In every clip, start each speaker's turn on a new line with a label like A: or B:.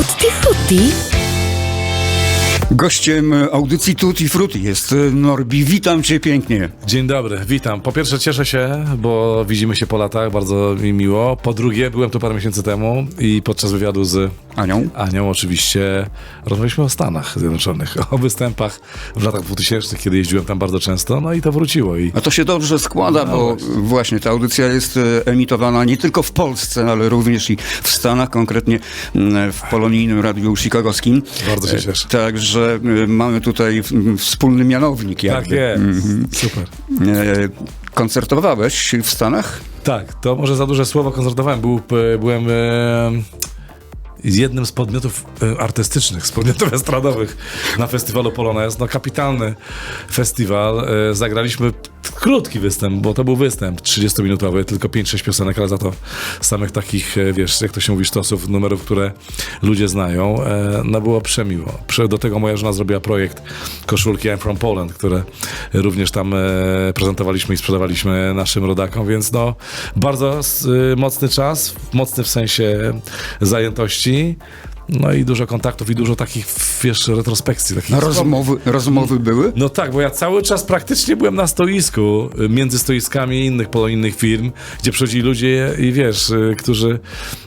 A: Tutti Frutti?
B: Gościem audycji Tutti Frutti jest Norbi. Witam cię pięknie.
C: Dzień dobry, witam. Po pierwsze cieszę się, bo widzimy się po latach, bardzo mi miło. Po drugie, byłem tu parę miesięcy temu i podczas wywiadu z
B: Anią?
C: Anią oczywiście rozmawialiśmy o Stanach Zjednoczonych, o występach w latach 2000, kiedy jeździłem tam bardzo często, no i to wróciło. I
B: A to się dobrze składa,
C: No
B: bo właśnie ta audycja jest e, emitowana nie tylko w Polsce, ale również i w Stanach, konkretnie w polonijnym radiu chicagowskim.
C: Bardzo się
B: E,
C: cieszę.
B: Także e, mamy tutaj wspólny mianownik. Jakby.
C: tak jest,
B: Mhm.
C: super.
B: Koncertowałeś w Stanach?
C: Tak, to może za duże słowo koncertowałem. Był, byłem e, jednym z podmiotów e, artystycznych, z podmiotów estradowych na festiwalu Polonez. No kapitalny festiwal. E, zagraliśmy krótki występ, bo to był występ 30-minutowy, tylko 5-6 piosenek, ale za to samych takich, e, wiesz, jak to się mówi, sztosów, numerów, które ludzie znają. E, no było przemiło. Prze- Do tego moja żona zrobiła projekt koszulki I'm from Poland, które również tam e, prezentowaliśmy i sprzedawaliśmy naszym rodakom, więc no bardzo mocny czas, mocny w sensie zajętości. No i dużo kontaktów i dużo takich, wiesz, retrospekcji. Takich
B: No, rozmowy, rozmowy były?
C: no tak, bo ja cały czas praktycznie byłem na stoisku, y, między stoiskami innych polonijnych firm, gdzie przychodzili ludzie i wiesz, y, którzy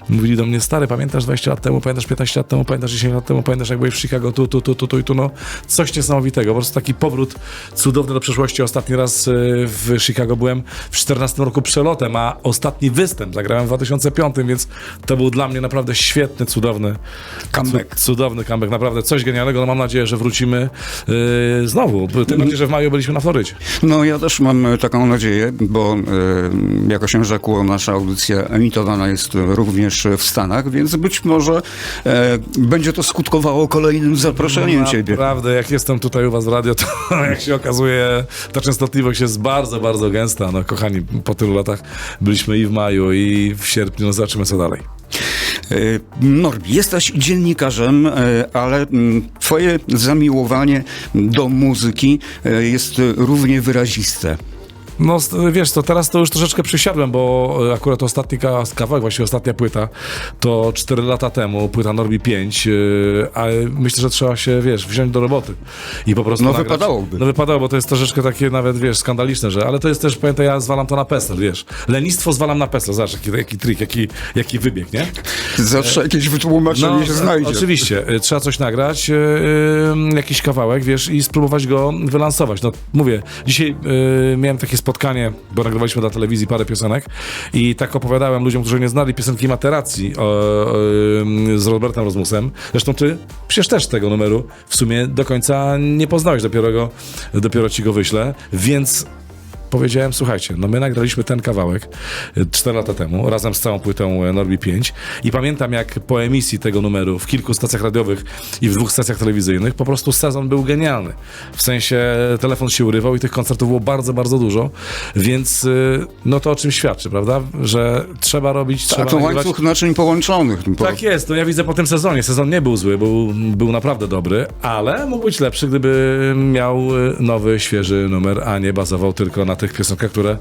C: mówili do mnie, stary, pamiętasz 20 lat temu, pamiętasz 15 lat temu, pamiętasz 10 lat temu, pamiętasz jak byłeś w Chicago, tu, tu, tu, tu, tu i tu, no coś niesamowitego, po prostu taki powrót cudowny do przeszłości. Ostatni raz y, w Chicago byłem w 14 roku przelotem, a ostatni występ zagrałem w 2005, więc to był dla mnie naprawdę świetny, cudowny
B: Comeback.
C: Cudowny comeback, naprawdę coś genialnego. No mam nadzieję, że wrócimy yy, znowu. Tym bardziej, że w maju byliśmy na Florydzie.
B: No ja też mam e, taką nadzieję, bo e, jako się rzekło, nasza audycja emitowana jest również w Stanach, więc być może e, będzie to skutkowało kolejnym zaproszeniem ciebie.
C: Naprawdę, jak jestem tutaj u was w radio, to jak się okazuje, ta częstotliwość jest bardzo, bardzo gęsta. No kochani, po tylu latach byliśmy i w maju, i w sierpniu. No zobaczymy, co dalej.
B: E, Norbi, jesteś dziennikarzem, e, ale mm, twoje zamiłowanie do muzyki e, jest równie wyraziste.
C: No wiesz, to teraz to już troszeczkę przysiadłem, bo e, akurat ostatni ka- kawałek, właściwie ostatnia płyta, to 4 lata temu, płyta Norbi 5, yy, ale myślę, że trzeba się, wiesz, wziąć do roboty i po prostu
B: No,
C: nagrać.
B: wypadałoby.
C: No wypadało, bo to jest troszeczkę takie nawet, wiesz, skandaliczne, że, ale to jest też, pamiętaj, ja zwalam to na PESEL, wiesz. Lenistwo zwalam na PESEL, zobacz, jaki, jaki trik, jaki, jaki wybieg, nie?
B: Zawsze jakieś wytłumaczenie się
C: e,
B: znajdzie.
C: Oczywiście, e, trzeba coś nagrać, e, e, jakiś kawałek, wiesz, i spróbować go wylansować. No mówię, dzisiaj e, miałem takie spotkanie, bo nagrywaliśmy dla telewizji parę piosenek i tak opowiadałem ludziom, którzy nie znali piosenki Materacji o, o, z Robertem Rozmusem. Zresztą ty przecież też tego numeru w sumie do końca nie poznałeś, dopiero, go, dopiero ci go wyślę, więc powiedziałem, słuchajcie, no my nagraliśmy ten kawałek 4 lata temu, razem z całą płytą e, Norbi 5 i pamiętam jak po emisji tego numeru w kilku stacjach radiowych i w dwóch stacjach telewizyjnych po prostu sezon był genialny. W sensie telefon się urywał i tych koncertów było bardzo, bardzo dużo, więc y, no to o czym świadczy, prawda? Że trzeba robić,
B: A
C: trzeba
B: to
C: nagrywać.
B: łańcuch naczyń połączonych. Bo
C: Tak jest, to ja widzę po tym sezonie. Sezon nie był zły, był, był naprawdę dobry, ale mógł być lepszy, gdyby miał y, nowy, świeży numer, a nie bazował tylko na tych piosenkach, które,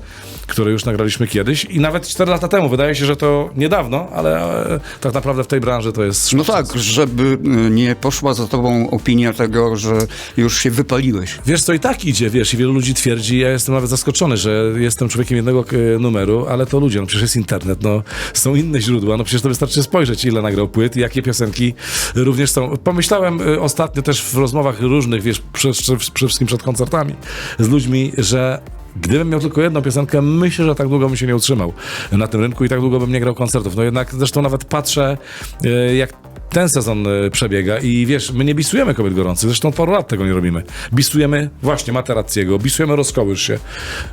C: które już nagraliśmy kiedyś. I nawet 4 lata temu. Wydaje się, że to niedawno, ale e, tak naprawdę w tej branży to jest...
B: No tak, żeby y, nie poszła za tobą opinia tego, że już się wypaliłeś.
C: Wiesz co, i tak idzie, wiesz, i wielu ludzi twierdzi, ja jestem nawet zaskoczony, że jestem człowiekiem jednego e, numeru, ale to ludzie, no przecież jest internet, no są inne źródła, no przecież to wystarczy spojrzeć, ile nagrał płyt i jakie piosenki również są. Pomyślałem e, ostatnio też w rozmowach różnych, wiesz, przede wszystkim przed koncertami z ludźmi, że Gdybym miał tylko jedną piosenkę, myślę, że tak długo bym się nie utrzymał na tym rynku i tak długo bym nie grał koncertów. No jednak zresztą nawet patrzę, e, jak ten sezon e, przebiega i wiesz, my nie bisujemy kobiet gorących, zresztą od paru lat tego nie robimy. Bisujemy właśnie Materackiego, bisujemy Rozkołysz się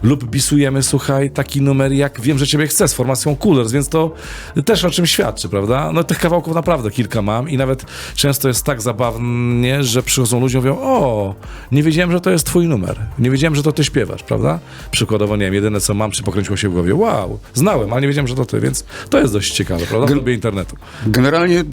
C: lub bisujemy, słuchaj, taki numer jak Wiem, że Ciebie chcę z formacją Coolers, więc to też o czym świadczy, prawda? No tych kawałków naprawdę kilka mam i nawet często jest tak zabawnie, że przychodzą ludzie i mówią, o, nie wiedziałem, że to jest Twój numer, nie wiedziałem, że to Ty śpiewasz, prawda? Przykładowo, nie wiem, jedyne co mam, czy pokręciło się w głowie, wow, znałem, ale nie wiedziałem, że to Ty, więc to jest dość ciekawe, prawda? W dobie internetu.
B: Generalnie y,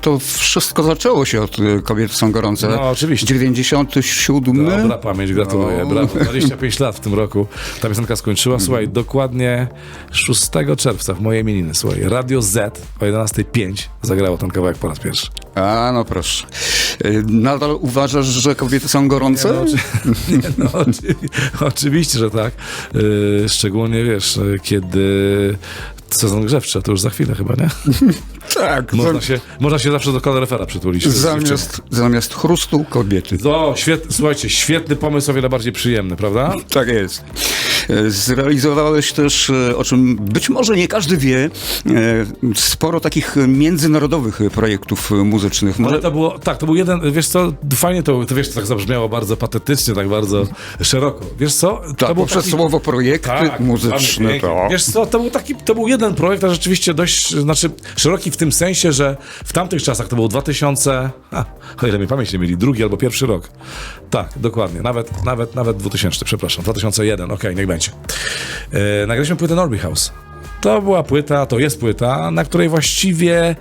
B: to to wszystko zaczęło się od y, Kobiety są gorące.
C: No, oczywiście.
B: 97.
C: Dobra pamięć, gratuluję.
B: No.
C: Brawo. 25 lat w tym roku ta piosenka skończyła. Słuchaj, dokładnie 6 czerwca w mojej imieniny, słuchaj, Radio Z o 11.05 zagrało ten kawałek po raz pierwszy.
B: A, no proszę. Y, Nadal uważasz, że kobiety są gorące?
C: No, oczy... nie, no, oczy... Oczywiście, że tak. Yy, szczególnie, wiesz, kiedy sezon grzewczy, to już za chwilę chyba, nie?
B: tak.
C: Można się, można się zawsze do kaloryfera przytulić.
B: Zamiast, zamiast chrustu kobiety.
C: O, świetny, słuchajcie, świetny pomysł, o wiele bardziej przyjemny, prawda?
B: Tak jest. Zrealizowałeś też, e, o czym być może nie każdy wie, e, sporo takich międzynarodowych projektów muzycznych.
C: Ale
B: Może
C: to było, tak, to był jeden, wiesz co, fajnie to, to wiesz, to tak zabrzmiało bardzo patetycznie, tak bardzo szeroko. Wiesz co?
B: tak,
C: to był
B: poprzez
C: taki-
B: słowo projekty
C: Tak,
B: muzyczne.
C: pięknie.
B: To.
C: Wiesz co, to był taki, to był jeden projekt, a rzeczywiście dość, znaczy szeroki w tym sensie, że w tamtych czasach to był 2000, a, o ile mi pamięć nie mieli, drugi albo pierwszy rok. Tak, dokładnie, nawet, nawet, nawet 2000, przepraszam, 2001, okej, niech będzie. E, nagraliśmy płytę Norby House. To była płyta, to jest płyta, na której właściwie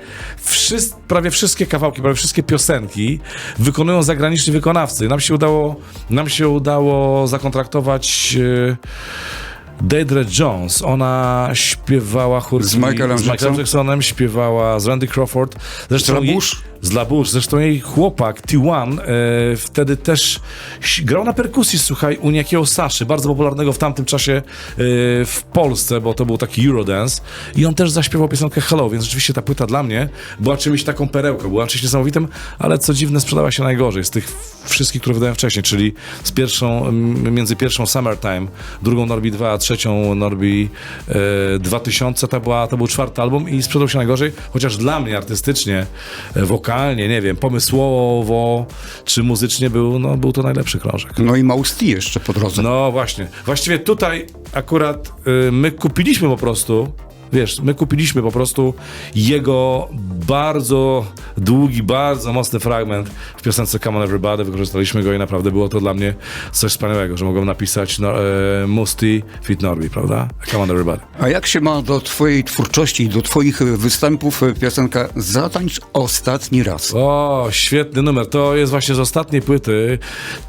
C: prawie wszystkie kawałki, prawie wszystkie piosenki wykonują zagraniczni wykonawcy. Nam się udało, nam się udało zakontraktować e, Deidre Jones. Ona śpiewała chórki
B: Z Michaelem
C: z Michaelem
B: Jacksonem?
C: Śpiewała z Randy Crawford. Zresztą
B: Bouche?
C: Z La Bouche. Zresztą jej chłopak T1 e, wtedy też grał na perkusji, słuchaj, u niejakiego Saszy, bardzo popularnego w tamtym czasie e, w Polsce, bo to był taki Eurodance i on też zaśpiewał piosenkę Hello, więc rzeczywiście ta płyta dla mnie była czymś taką perełką, była czymś niesamowitym, ale co dziwne sprzedała się najgorzej z tych wszystkich, które wydałem wcześniej, czyli z pierwszą, między pierwszą Summertime, drugą Norbi 2, a trzecią Norbi e, 2000, to, była, to był czwarty album i sprzedał się najgorzej, chociaż dla mnie artystycznie, e, wokalnie, nie wiem, pomysłowo czy muzycznie był, no, był to najlepszy krążek.
B: No i Mausti jeszcze po drodze.
C: No właśnie. Właściwie tutaj akurat y, my kupiliśmy po prostu, wiesz, my kupiliśmy po prostu jego bardzo długi, bardzo mocny fragment w piosence Come on Everybody, wykorzystaliśmy go i naprawdę było to dla mnie coś wspaniałego, że mogłem napisać no, e, Musty Fit Norby, prawda? Come on Everybody.
B: A jak się ma do twojej twórczości, do twoich występów e, piosenka Zatańcz ostatni raz?
C: O, świetny numer. To jest właśnie z ostatniej płyty.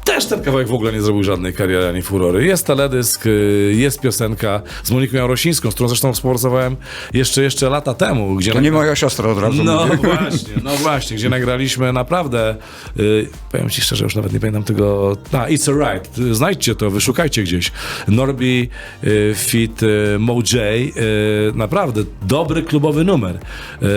C: Też ten kawałek w ogóle nie zrobił żadnej kariery ani furory. Jest teledysk, y, jest piosenka z Moniką Jarosińską, z którą zresztą współpracowałem jeszcze, jeszcze lata temu. Gdzie
B: To nie moja siostra od razu
C: no
B: mówię.
C: właśnie, no właśnie, gdzie nagraliśmy naprawdę, y, powiem ci szczerze, już nawet nie pamiętam tego, a It's Alright, znajdźcie to, wyszukajcie gdzieś. Norby y, fit y, Mo J, y, naprawdę dobry klubowy numer. Y,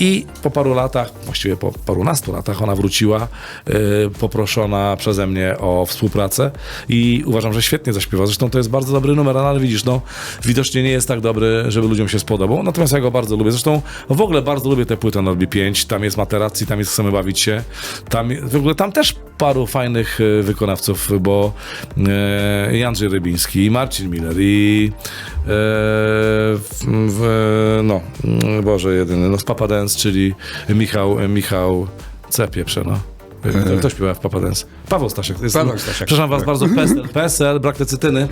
C: I po paru latach, właściwie po parunastu latach ona wróciła, y, poproszona przeze mnie o współpracę i uważam, że świetnie zaśpiewa. Zresztą to jest bardzo dobry numer, ale widzisz, no widocznie nie jest tak dobry, żeby ludziom się spodobał. Natomiast ja go bardzo lubię. Zresztą w ogóle bardzo lubię tę płytę Norby 5. Tam jest materacji, tam jest Chcemy bawić się. Tam, w ogóle tam też paru fajnych e, wykonawców, bo e, Andrzej Rybiński, i Marcin Miller, i e, w, w, no, mm, Boże jedyny, no z Papa Dance, czyli Michał, Michał, co ja pieprzę, no. Kto, kto śpiewa w Papa Dance? Paweł Stasiak. Jest,
B: Paweł Stasiak.
C: Przepraszam was
B: Tak.
C: bardzo, PSL, PSL, brak lecytyny.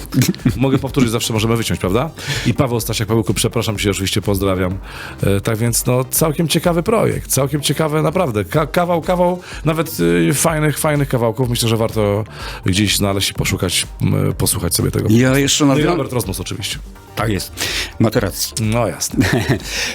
C: Mogę powtórzyć, zawsze możemy wyciąć, prawda? I Paweł Stasiak, Pawełku, przepraszam cię, oczywiście pozdrawiam. E, tak więc, no, całkiem ciekawy projekt, całkiem ciekawe, naprawdę. Ka kawał, kawał, nawet y, fajnych, fajnych kawałków. Myślę, że warto gdzieś znaleźć i poszukać, posłuchać sobie tego.
B: Ja jeszcze
C: No
B: nawiążę...
C: Robert Rosmus oczywiście.
B: Tak jest. Materacji.
C: No jasne.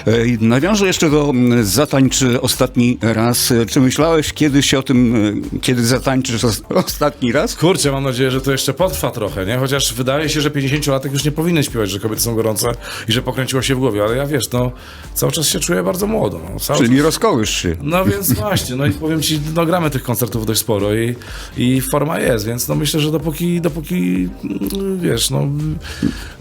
B: E, Nawiążę jeszcze do mm, zatańcz ostatni raz. E, Czy myślałeś kiedyś o tym, e, kiedy zatańczysz ostatni raz?
C: Kurczę, mam nadzieję, że to jeszcze potrwa trochę, nie? Chociaż wydaje się, że 50-latek już nie powinien śpiewać, że kobiety są gorące i że pokręciło się w głowie, ale ja wiesz, no, cały czas się czuję bardzo młodo. No,
B: Czyli rozkołysz się.
C: No więc właśnie, no i powiem ci, no gramy tych koncertów dość sporo i, i forma jest, więc no myślę, że dopóki, dopóki, mm, wiesz, no,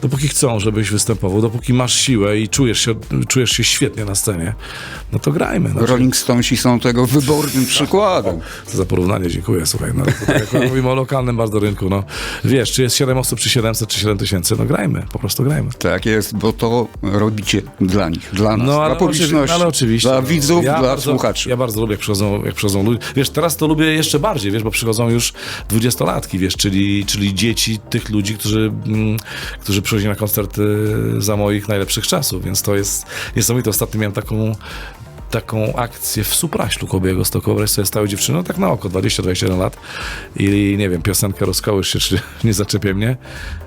C: dopóki chcą, żebyś występował, dopóki masz siłę i czujesz się, czujesz się świetnie na scenie, no to grajmy. No.
B: Rolling Stonesi są tego wybornym przykładem.
C: Co za porównanie, dziękuję, słuchaj, no, to tak jak mówimy o lokalnym bardzo rynku, no, wiesz, czy jest 7 osób, czy 700, czy 7 tysięcy, no grajmy, po prostu grajmy.
B: Tak jest, bo to robicie dla nich, dla nas,
C: No, ale,
B: dla publiczności,
C: ale oczywiście.
B: dla
C: no.
B: widzów,
C: Ja
B: dla
C: bardzo,
B: słuchaczy.
C: Ja bardzo lubię, jak przychodzą, jak przychodzą ludzie. Wiesz, teraz to lubię jeszcze bardziej, wiesz, bo przychodzą już dwudziestolatki, wiesz, czyli, czyli dzieci tych ludzi, którzy, mm, którzy przychodzili na koncerty za moich najlepszych czasów, więc to jest niesamowite. Ostatnio miałem taką taką akcję w Supraślu koło Białegostoku. Wyobraź sobie stałe dziewczyny, no tak na oko, 20-21 lat i nie wiem, piosenkę Rozkołysz się, czy nie zaczepię mnie,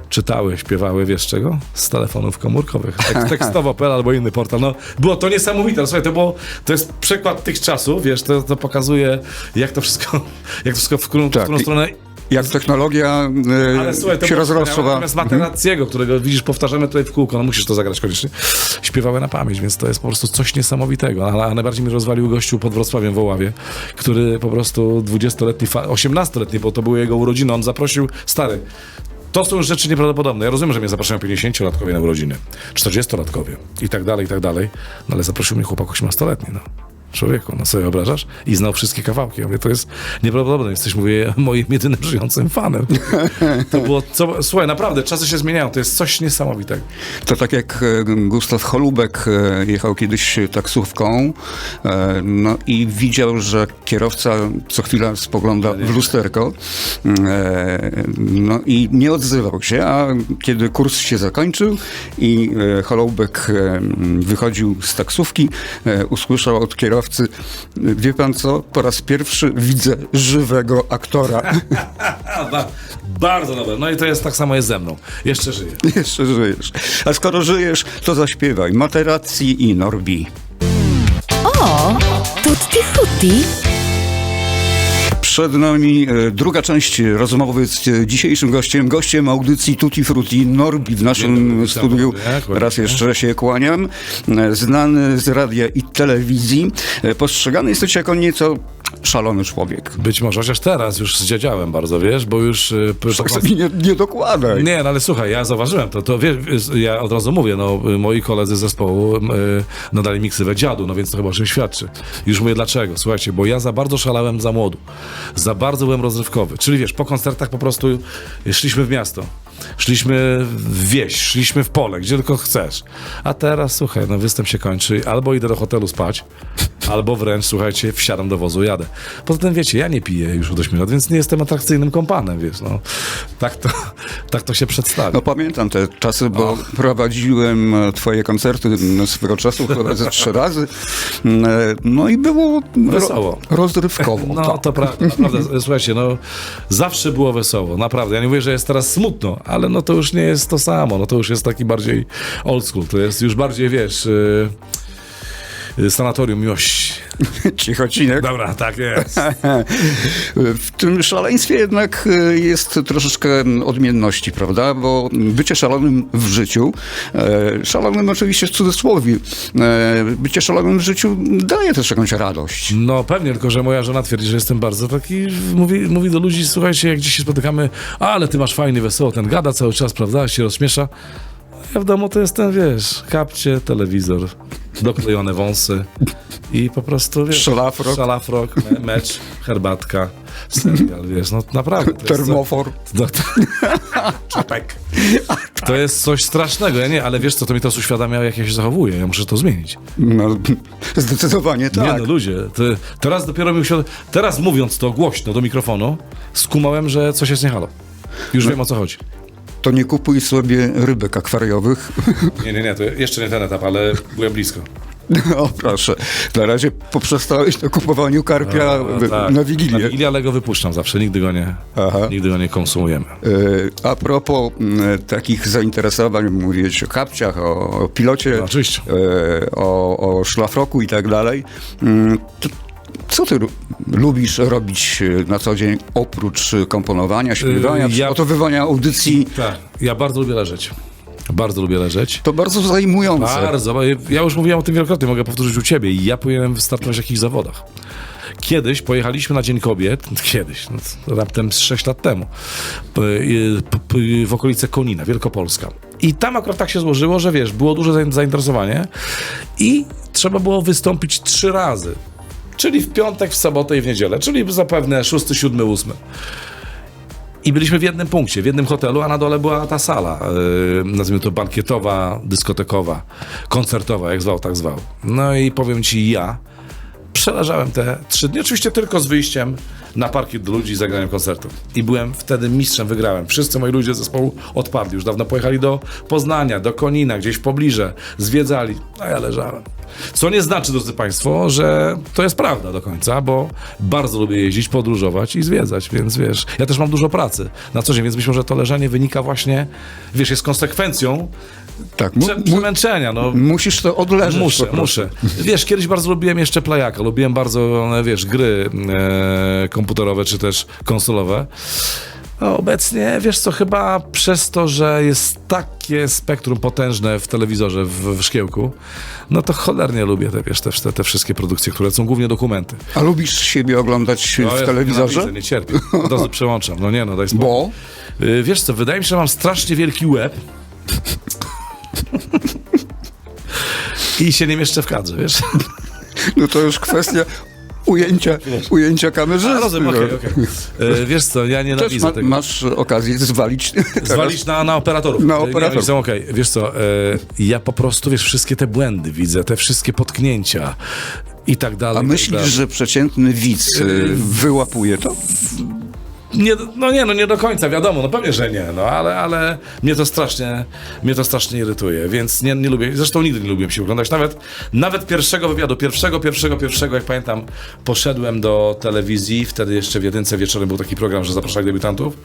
C: czytały, śpiewały, wiesz czego? Z telefonów komórkowych. Tek- Tekstowo.pl albo inny portal. No, było to niesamowite. ale Słuchaj, to, było, to jest przykład tych czasów, wiesz, to, to pokazuje, jak to wszystko, jak to wszystko w którą, w
B: Tak,
C: którą
B: i-
C: stronę
B: Jak technologia e,
C: ale słuchaj,
B: się rozrosła.
C: Natomiast Materackiego, którego widzisz, powtarzamy tutaj w kółko, no musisz to zagrać koniecznie, śpiewały na pamięć, więc to jest po prostu coś niesamowitego. A, a najbardziej mi rozwalił gościu pod Wrocławiem w Oławie, który po prostu 20-letni, fa- 18-letni, bo to były jego urodziny, on zaprosił, stary, to są już rzeczy nieprawdopodobne. Ja rozumiem, że mnie zapraszają 50-latkowie na urodziny, 40-latkowie i tak dalej, i tak dalej, no ale zaprosił mnie chłopak 18-letni, no. Człowieku, no sobie wyobrażasz? I znał wszystkie kawałki. Ja mówię, to jest nieprawdopodobne. Jesteś, mówię, moim jedynym żyjącym fanem. To było, co, słuchaj, naprawdę, czasy się zmieniają. To jest coś niesamowitego.
B: To tak jak e, Gustaw Holubek e, jechał kiedyś taksówką e, no i widział, że kierowca co chwila spogląda w lusterko no i nie odzywał się, a kiedy kurs się zakończył i Holubek wychodził z taksówki, usłyszał od kierowcy wie pan co, po raz pierwszy widzę żywego aktora.
C: Bardzo dobre. No i to jest tak samo jest ze mną. Jeszcze żyję.
B: Jeszcze żyjesz. A skoro żyjesz, to zaśpiewaj Materacji i Norbi.
A: O, tutti frutti.
B: Przed nami e, druga część rozmowy z dzisiejszym gościem, gościem audycji Tutti Frutti Norbi w naszym studiu. Raz jeszcze się kłaniam. E, Znany z radia i telewizji. E, Postrzegany jesteś jako nieco szalony człowiek.
C: Być może, chociaż teraz już zdziadziałem bardzo, wiesz, bo już... y, po-
B: Tak sobie nie, nie dokładaj.
C: Nie, no ale słuchaj, ja zauważyłem to, to wiesz, ja od razu mówię, no moi koledzy z zespołu y, no dali mi ksywę dziadu, no więc to chyba o czym świadczy. Już mówię dlaczego, słuchajcie, bo ja za bardzo szalałem za młodu, za bardzo byłem rozrywkowy, czyli wiesz, po koncertach po prostu szliśmy w miasto, szliśmy w wieś, szliśmy w pole, gdzie tylko chcesz, a teraz słuchaj, no występ się kończy, albo idę do hotelu spać, albo wręcz, słuchajcie, wsiadam do wozu, jadę. Poza tym, wiecie, ja nie piję już od 8 lat, więc nie jestem atrakcyjnym kompanem, wiesz, no. Tak to, tak to się przedstawia.
B: No pamiętam te czasy, bo prowadziłem e, twoje koncerty swego czasu chyba ze trzy razy. E, No i było
C: Wesoło.
B: rozrywkowo.
C: No
B: tak.
C: to pra- naprawdę, słuchajcie, no zawsze było wesoło, naprawdę. Ja nie mówię, że jest teraz smutno, ale no to już nie jest to samo, no to już jest taki bardziej old school, to jest już bardziej, wiesz, yy, sanatorium miłości.
B: Cichocinek.
C: Dobra, tak jest.
B: W tym szaleństwie jednak e, jest troszeczkę odmienności, prawda? Bo bycie szalonym w życiu, e, szalonym oczywiście w cudzysłowie, bycie szalonym w życiu daje też jakąś radość.
C: No pewnie, tylko że moja żona twierdzi, że jestem bardzo taki, mówi, mówi do ludzi, słuchajcie, jak gdzieś się spotykamy, "A, ale ty masz fajny, wesoło, ten gada cały czas, prawda, się rozśmiesza. Ja w domu to jestem, wiesz, kapcie, telewizor, doklejone wąsy i po prostu, wiesz...
B: Szlafrok.
C: Szlafrok, me, mecz, herbatka, serial, wiesz, no naprawdę. to
B: Termofor.
C: co- No, to, czapek. To jest coś strasznego, ja nie, ale wiesz co, to mi teraz uświadamia, jak ja się zachowuję, ja muszę to zmienić.
B: No, zdecydowanie
C: Nie
B: tak.
C: no ludzie, to, teraz dopiero mi uświadam, teraz mówiąc to głośno do mikrofonu, skumałem, że coś jest nie halo. Już wiem o co chodzi.
B: To nie kupuj sobie rybek akwariowych.
C: Nie, nie, nie, to jeszcze nie ten etap, ale byłem blisko.
B: O proszę. Na razie poprzestałeś na kupowaniu karpia
C: No,
B: w-
C: tak.
B: na Wigilię.
C: Na Wigilię, ale go wypuszczam zawsze, nigdy go nie,
B: Aha.
C: nigdy go nie konsumujemy.
B: E, A propos m, takich zainteresowań, mówić o kapciach, o, o pilocie,
C: No, oczywiście.
B: e, o, o szlafroku i tak dalej. Mm, to Co ty lu- lubisz robić e, na co dzień oprócz e, komponowania, śpiewania,
C: E, ja-
B: przygotowywania audycji?
C: Tak, ja bardzo lubię leżeć. Bardzo lubię leżeć.
B: To bardzo zajmujące.
C: Bardzo, ja już mówiłem o tym wielokrotnie, mogę powtórzyć u ciebie i ja powinienem wystartować w jakichś zawodach. Kiedyś pojechaliśmy na Dzień Kobiet, kiedyś, no, raptem z 6 lat temu, w okolice Konina, Wielkopolska. I tam akurat tak się złożyło, że wiesz, było duże zain- zainteresowanie i trzeba było wystąpić trzy razy. Czyli w piątek, w sobotę i w niedzielę, czyli zapewne 6, 7, 8. I byliśmy w jednym punkcie, w jednym hotelu, a na dole była ta sala, yy, nazwijmy to bankietowa, dyskotekowa, koncertowa, jak zwał, tak zwał. No i powiem ci, ja przeleżałem te trzy dni, oczywiście tylko z wyjściem na parkiet do ludzi i zagraniem koncertu. I byłem wtedy mistrzem, wygrałem. Wszyscy moi ludzie z zespołu odpadli, już dawno pojechali do Poznania, do Konina, gdzieś w pobliże, zwiedzali, a ja leżałem. Co nie znaczy, drodzy Państwo, że to jest prawda do końca, bo bardzo lubię jeździć, podróżować i zwiedzać, więc wiesz, ja też mam dużo pracy na co dzień, więc myślę, że to leżenie wynika właśnie, wiesz, jest konsekwencją
B: Tak, mu,
C: przemęczenia, no.
B: musisz to odleżeć.
C: Muszę, muszę. Wiesz, kiedyś bardzo lubiłem jeszcze playaka, lubiłem bardzo, e, wiesz, gry e, komputerowe czy też konsolowe. No, obecnie, wiesz co, chyba przez to, że jest takie spektrum potężne w telewizorze, w, w szkiełku, no to cholernie lubię te, wiesz, te, te, te wszystkie produkcje, które są głównie dokumenty.
B: A lubisz siebie oglądać
C: No,
B: w
C: ja
B: telewizorze?
C: nienawidzę, Nie cierpię. Od razu przełączam. No nie no, daj spokój.
B: Bo?
C: Y, Wiesz co, wydaje mi się, że mam strasznie wielki łeb. I się nie mieszczę w kadrze, wiesz?
B: No to już kwestia ujęcia, ujęcia kamerzysty.
C: A, rozumiem, okej, okej. Y, Wiesz co, ja
B: Też
C: nienawidzę
B: ma,
C: tego.
B: masz okazję zwalić teraz.
C: Zwalić na, na operatorów.
B: Na operatorów.
C: Są okej. Wiesz co, e, ja po prostu, wiesz, wszystkie te błędy widzę, te wszystkie potknięcia i tak dalej.
B: A
C: i tak
B: myślisz,
C: dalej.
B: że przeciętny widz y, wyłapuje to?
C: Nie, no nie, no nie do końca, wiadomo, no pewnie, że nie, no ale, ale mnie to strasznie, mnie to strasznie irytuje, więc nie, nie lubię, zresztą nigdy nie lubiłem się oglądać, nawet, nawet pierwszego wywiadu, pierwszego, pierwszego, pierwszego, jak pamiętam, poszedłem do telewizji, wtedy jeszcze w jedynce wieczorem był taki program, że zapraszali debiutantów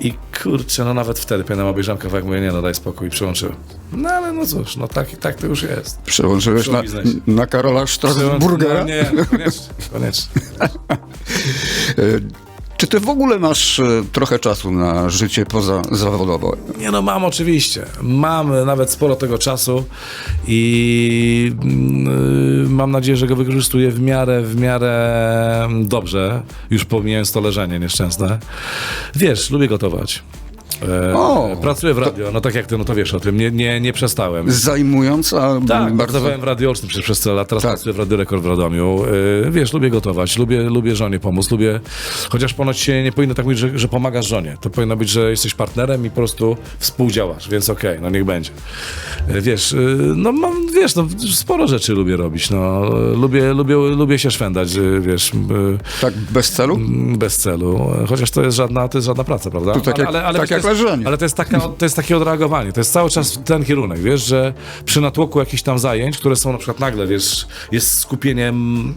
C: i kurczę, no nawet wtedy, pamiętam, obejrzałem kawałek, mówię, nie no, daj spokój i przełączyłem. No ale no cóż, no tak, tak to już jest.
B: Przełączyłeś na,
C: biznesie.
B: na Karola Strasburgera?
C: No, nie, koniecznie, koniecznie.
B: Czy ty w ogóle masz y, trochę czasu na życie pozazawodowe?
C: Nie no, mam oczywiście. Mam nawet sporo tego czasu i mm, y, mam nadzieję, że go wykorzystuję w miarę, w miarę dobrze. Już pomijając to leżenie nieszczęsne. Wiesz, lubię gotować. E,
B: O,
C: pracuję w radio, no tak jak ty, no to wiesz o tym, nie, nie, nie przestałem.
B: Zajmująca
C: Tak,
B: bardzo...
C: pracowałem w Radio Olsztyn przez, przez tyle lat, teraz
B: Tak.
C: pracuję w Radio Rekord w Radomiu. Yy, wiesz, lubię gotować, lubię, lubię żonie pomóc, lubię, chociaż ponoć się nie powinno tak mówić, że, że pomagasz żonie. To powinno być, że jesteś partnerem i po prostu współdziałasz, więc okej, no niech będzie. Yy, wiesz, yy, no mam, wiesz, no sporo rzeczy lubię robić, no. Lubię, lubię, lubię się szwendać, yy, wiesz, yy,
B: Tak bez celu?
C: bez celu, chociaż to jest żadna, to jest żadna praca, prawda?
B: Tak jak- tak jak
C: ale to jest, taka, to jest takie odreagowanie, to jest cały czas ten kierunek, wiesz, że przy natłoku jakichś tam zajęć, które są na przykład nagle, wiesz, jest skupieniem,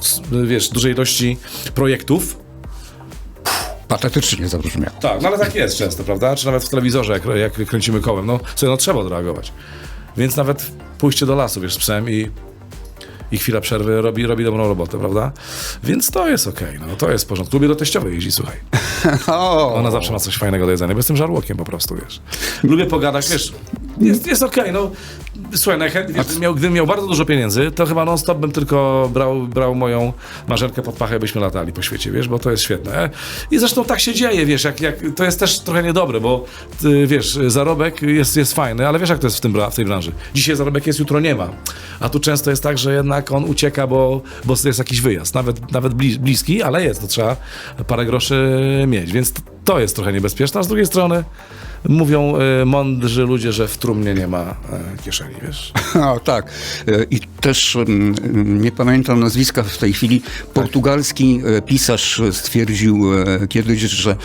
C: s- wiesz, dużej ilości projektów,
B: Patetycznie zabrzmiało.
C: tak, no ale tak jest często, prawda? Czy nawet w telewizorze, jak, jak kręcimy kołem, no sobie, no trzeba odreagować. Więc nawet pójście do lasu, wiesz, z psem i, i chwila przerwy robi, robi dobrą robotę, prawda? Więc to jest okej, no to jest w porządku. Lubię do teściowej jeździć, słuchaj. Ona zawsze ma coś fajnego do jedzenia, bo jestem żarłokiem po prostu, wiesz. Lubię pogadać, wiesz, jest, jest okej, no. Słuchaj, najchętniej, gdybym miał, gdybym miał bardzo dużo pieniędzy, to chyba non-stop bym tylko brał, brał moją marzenkę pod pachę, byśmy latali po świecie, wiesz, bo to jest świetne. I zresztą tak się dzieje, wiesz, jak, jak, to jest też trochę niedobre, bo ty, wiesz, zarobek jest, jest fajny, ale wiesz, jak to jest w, tym, w tej branży. Dzisiaj zarobek jest, jutro nie ma. A tu często jest tak, że jednak on ucieka, bo, bo jest jakiś wyjazd, nawet, nawet blis- bliski, ale jest, to trzeba parę groszy mieć, więc to jest trochę niebezpieczne, a z drugiej strony mówią y, mądrzy ludzie, że w trumnie nie ma y, kieszeni, wiesz.
B: A, tak. E, I też mm, nie pamiętam nazwiska w tej chwili. Portugalski e, pisarz stwierdził e, kiedyś, że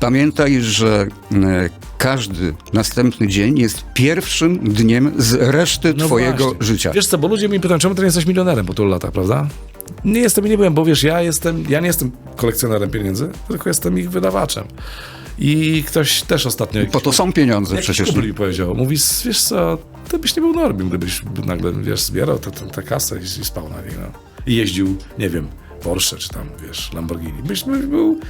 B: pamiętaj, że e, każdy następny dzień jest pierwszym dniem z reszty twojego
C: No właśnie.
B: życia.
C: Wiesz co, bo ludzie mi pytają, czemu ty nie jesteś milionerem po tylu latach, prawda? Nie jestem i nie byłem, bo wiesz, ja jestem, ja nie jestem kolekcjonerem pieniędzy, tylko jestem ich wydawaczem. I ktoś też ostatnio...
B: Po to są pieniądze przecież.
C: kumpel mi powiedział, mówi, wiesz co, ty byś nie był Norbim, gdybyś nagle, wiesz, zbierał tę kasę i, i spał na niej, no. I jeździł, nie wiem, Porsche czy tam, wiesz, Lamborghini. Byś, byś był,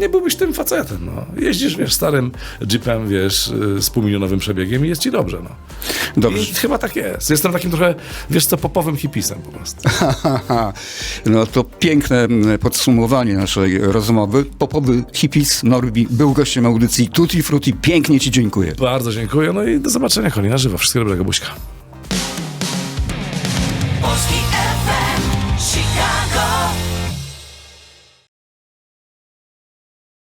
C: nie byłbyś tym facetem, no. Jeździsz, wiesz, starym jeepem, wiesz, y, z półmilionowym przebiegiem i jest ci dobrze, no.
B: Dobrze.
C: I chyba tak jest. Jestem takim trochę, wiesz co, popowym hipisem po prostu.
B: No to piękne podsumowanie naszej rozmowy. Popowy hipis Norbi był gościem audycji Tutti Frutti. Pięknie Ci dziękuję.
C: Bardzo dziękuję, no i do zobaczenia, Koni, na żywo. Wszystkiego dobrego, buźka.